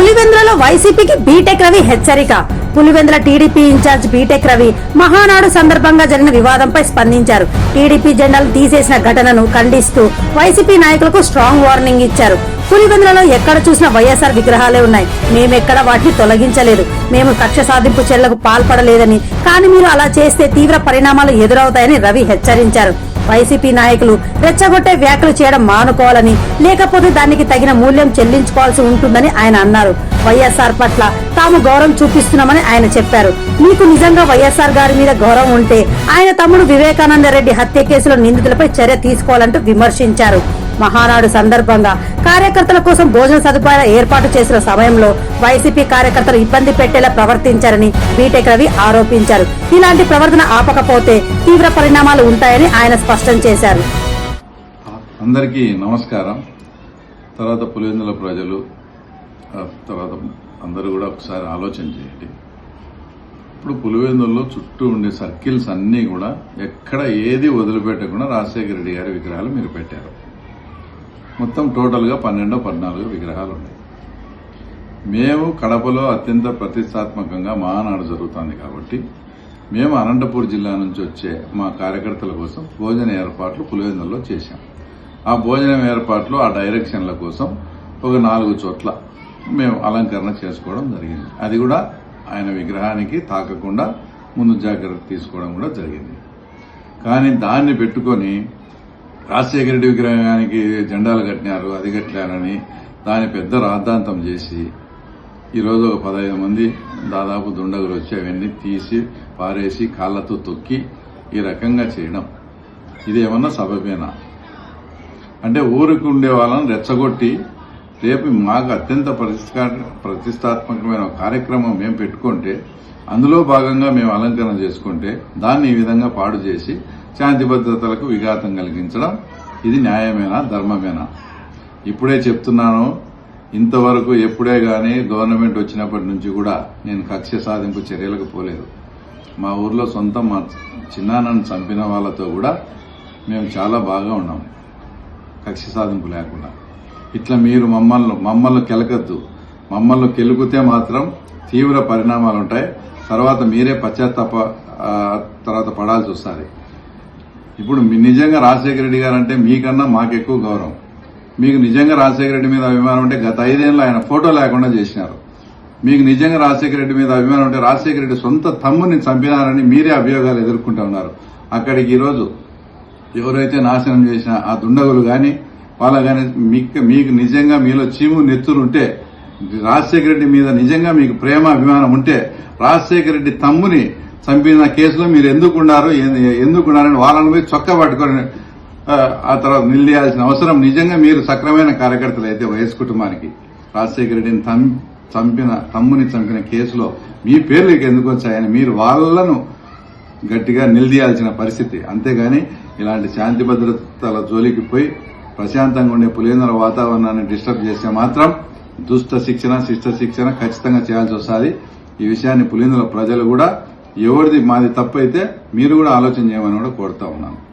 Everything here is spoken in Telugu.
పులివెందులలో వైసీపీకి బీటెక్ రవి హెచ్చరిక. Pulivendula TDP incharge BTech Ravi Mahanadu సందర్భంగా జరిగిన వివాదంపై స్పందించారు. టీడీపీ జెండాలు తీసేసిన ఘటనను ఖండిస్తూ వైసీపీ నాయకులకు స్ట్రాంగ్ వార్నింగ్ ఇచ్చారు. పులివెందులలో ఎక్కడ చూసినా వైఎస్ఆర్ విగ్రహాలే ఉన్నాయి. మేమెక్కడ వాటిని తొలగించలేదు. మేము కక్ష సాధింపు చర్యలకు పాల్పడలేదని కానీ మీరు అలా చేస్తే తీవ్ర పరిణామాలు ఎదురవుతాయని రవి హెచ్చరించారు. వైసీపీ నాయకులు రెచ్చగొట్టే వ్యాఖ్యలు చేయడం మానుకోవాలని లేకపోతే దానికి తగిన మూల్యం చెల్లించుకోవాల్సి ఉంటుందని ఆయన అన్నారు. వైఎస్ఆర్ పట్ల తాము గౌరవం చూపిస్తున్నామని ఆయన చెప్పారు. మీకు నిజంగా వైఎస్ఆర్ గారి మీద గౌరవం ఉంటే ఆయన తమ్ముడు వివేకానంద రెడ్డి హత్య కేసులో నిందితులపై చర్య తీసుకోవాలంటూ విమర్శించారు. మహానాడు సందర్భంగా కార్యకర్తల కోసం భోజన సదుపాయాల ఏర్పాటు చేసిన సమయంలో వైసీపీ కార్యకర్తలు ఇబ్బంది పెట్టేలా ప్రవర్తించారని బీటెక్ రవి ఆరోపించారు. ఇలాంటి ప్రవర్తన ఆపకపోతే తీవ్ర పరిణామాలు ఉంటాయని ఆయన స్పష్టం చేశారు. అందరికీ నమస్కారం. తర్వాత పులివెందుల ప్రజలు తర్వాత అందరూ కూడా ఒకసారి ఆలోచన చేయండి. ఇప్పుడు పులివెందుల్లో చుట్టూ ఉండే సర్కిల్స్ అన్నీ కూడా ఎక్కడ ఏది వదిలిపెట్టకుండా రాజశేఖర రెడ్డి గారి విగ్రహాలు మీరు పెట్టారు. మొత్తం టోటల్గా పన్నెండో పద్నాలుగు విగ్రహాలు ఉన్నాయి. మేము కడపలో అత్యంత ప్రతిష్టాత్మకంగా మహానాడు జరుగుతుంది కాబట్టి మేము అనంతపూర్ జిల్లా నుంచి వచ్చే మా కార్యకర్తల కోసం భోజన ఏర్పాట్లు పులివెందుల్లో చేశాం. ఆ భోజనం ఏర్పాట్లు ఆ డైరెక్షన్ల కోసం ఒక నాలుగు చోట్ల మేము అలంకరణ చేసుకోవడం జరిగింది. అది కూడా ఆయన విగ్రహానికి తాకకుండా ముందు జాగ్రత్త తీసుకోవడం కూడా జరిగింది. కానీ దాన్ని పెట్టుకొని రాజశేఖర రెడ్డి విగ్రహానికి జెండాలు కట్టినారు అది కట్టినారని దాని పెద్ద రాద్ధాంతం చేసి ఈరోజు ఒక పదహైదు మంది దాదాపు దుండగులు వచ్చి అవన్నీ తీసి పారేసి కాళ్ళతో తొక్కి ఈ రకంగా చేయడం. ఇది సబబేనా? అంటే ఊరికి ఉండే వాళ్ళని రెచ్చగొట్టి రేపు మాకు అత్యంత ప్రతిష్టా ప్రతిష్టాత్మకమైన కార్యక్రమం మేము పెట్టుకుంటే అందులో భాగంగా మేము అలంకరణ చేసుకుంటే దాన్ని ఈ విధంగా పాడు చేసి శాంతి భద్రతలకు విఘాతం కలిగించడం ఇది న్యాయమేనా ధర్మమేనా? ఇప్పుడే చెప్తున్నాను ఇంతవరకు ఎప్పుడే గాని గవర్నమెంట్ వచ్చినప్పటి నుంచి కూడా నేను కక్ష సాధింపు చర్యలకు పోలేదు. మా ఊర్లో సొంతం మా చిన్నాన్నను చంపిన వాళ్ళతో కూడా మేము చాలా బాగా ఉన్నాం. కక్ష సాధింపు లేకుండా. ఇట్లా మీరు మమ్మల్ని మమ్మల్ని కెలకద్దు. మమ్మల్ని కెలుకుతే మాత్రం తీవ్ర పరిణామాలు ఉంటాయి తర్వాత మీరే పశ్చాత్తాప తర్వాత పడాల్సి వస్తుంది ఇప్పుడు మీ- నిజంగా రాజశేఖర రెడ్డి గారు అంటే మీకన్నా మాకు ఎక్కువ గౌరవం. మీకు నిజంగా రాజశేఖర రెడ్డి మీద అభిమానం ఉంటే గత ఐదేళ్ళు ఆయన ఫోటో లేకుండా చేసినారు. మీకు నిజంగా రాజశేఖర రెడ్డి మీద అభిమానం ఉంటే రాజశేఖర రెడ్డి సొంత తమ్ముని చంపినారని మీరే అభియోగాలు ఎదుర్కొంటూ ఉన్నారు. అక్కడికి ఈరోజు ఎవరైతే నాశనం చేసిన ఆ దుండగులు కానీ వాళ్ళ కానీ మీకు మీకు నిజంగా మీలో చీము నెత్తురు ఉంటే రాజశేఖర రెడ్డి మీద నిజంగా మీకు ప్రేమ అభిమానం ఉంటే రాజశేఖర రెడ్డి తమ్ముని చంపిన కేసులో మీరు ఎందుకున్నారు ఎందుకున్నారని వాళ్ళని పోయి చొక్క పట్టుకొని ఆ, తర్వాత నిలియాల్సిన అవసరం నిజంగా మీరు సక్రమైన కార్యకర్తలు అయితే వైఎస్ కుటుంబానికి. రాజశేఖర రెడ్డిని చంపిన తమ్ముని చంపిన కేసులో మీ పేర్లు ఎందుకు వచ్చాయని మీరు వాళ్ళను గట్టిగా నిలదీయాల్సిన పరిస్థితి. అంతేగాని ఇలాంటి శాంతి భద్రతల జోలికి పోయి ప్రశాంతంగా ఉండే పులిందర వాతావరణాన్ని డిస్టర్బ్ చేస్తే మాత్రం దుష్ట శిక్షణ శిష్ట శిక్షణ ఖచ్చితంగా చేయాల్సి వస్తుంది. ఈ విషయాన్ని పులివెందుల ప్రజలు కూడా ఎవరిది మాది తప్పు అయితే మీరు కూడా ఆలోచన చేయమని కూడా కోరుతా ఉన్నాను.